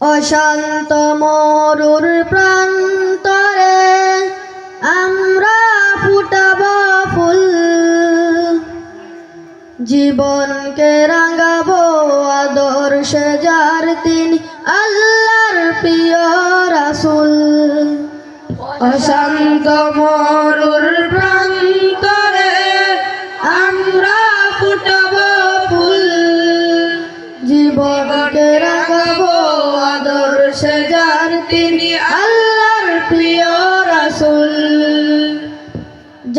অশান্ত মরুর প্রান্তরে আমরা ফুটাব ফুল। জীবনকে রাঙাবো আদর্শে যার তিনি, আল্লাহর প্রিয় রাসুল। অশান্ত মরুর প্রান্তরে তিনি আল্লাহর প্রিয় রাসুল।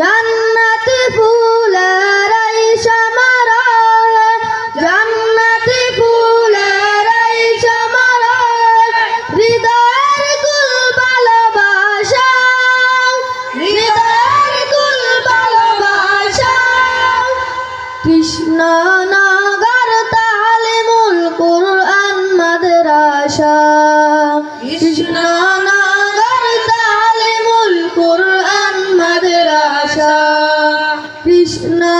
জান্নাতি ফুলের এই সমারোহে, জান্নাতি ফুলের এই সমারোহে, হৃদয়ের কুল ভালোবাসা হৃদয়ের কুল ভালোবাসা কৃষ্ণ নগর কুরআন মাদ্রাসা।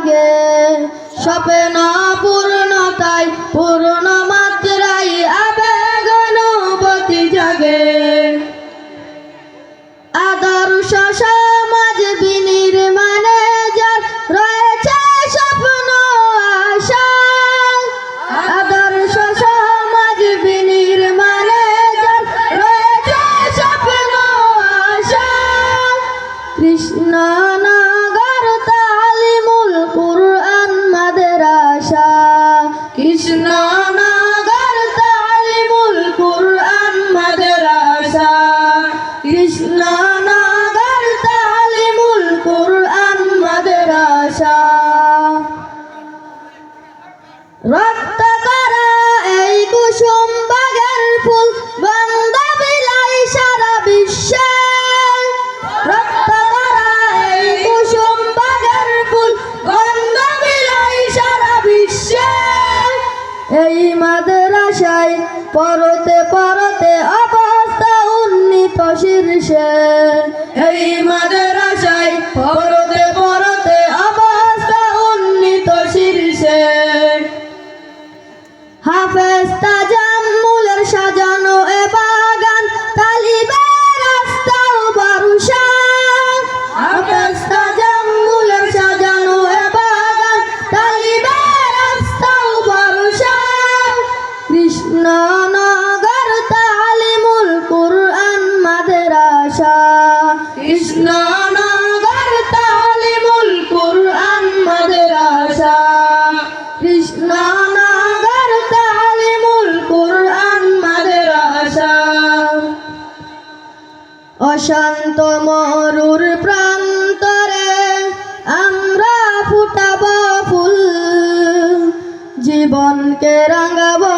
জাগে স্বপ্ন পূর্ণতাই পরতে পরতে অবস্থা উন্নীত শীর্ষে। এই অশান্ত মরুর প্রান্তরে আমরা ফুটাব ফুল। জীবনকে রাঙাবো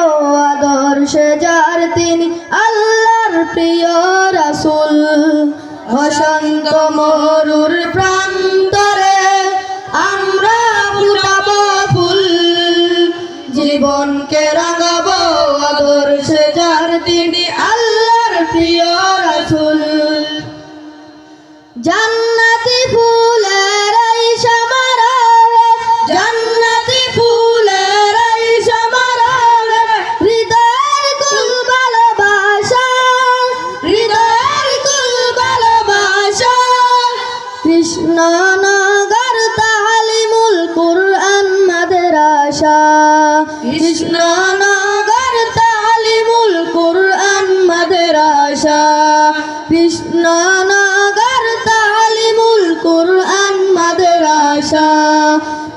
আদর্শে যার তিনি আল্লাহর প্রিয় রাসুল। অশান্ত মরুর প্রান্তরে কৃষ্ণ নগর তালিমুল কুরআন মাদ্রাসা। কৃষ্ণ নগর তালিমুল কুরআন মাদ্রাসা।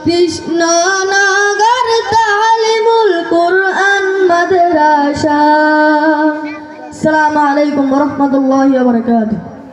কৃষ্ণ নগর তালিমুল কুরআন মাদ্রাসা। আসসালামু আলাইকুম ওয়া রাহমাতুল্লাহি ওয়া বারাকাতুহু।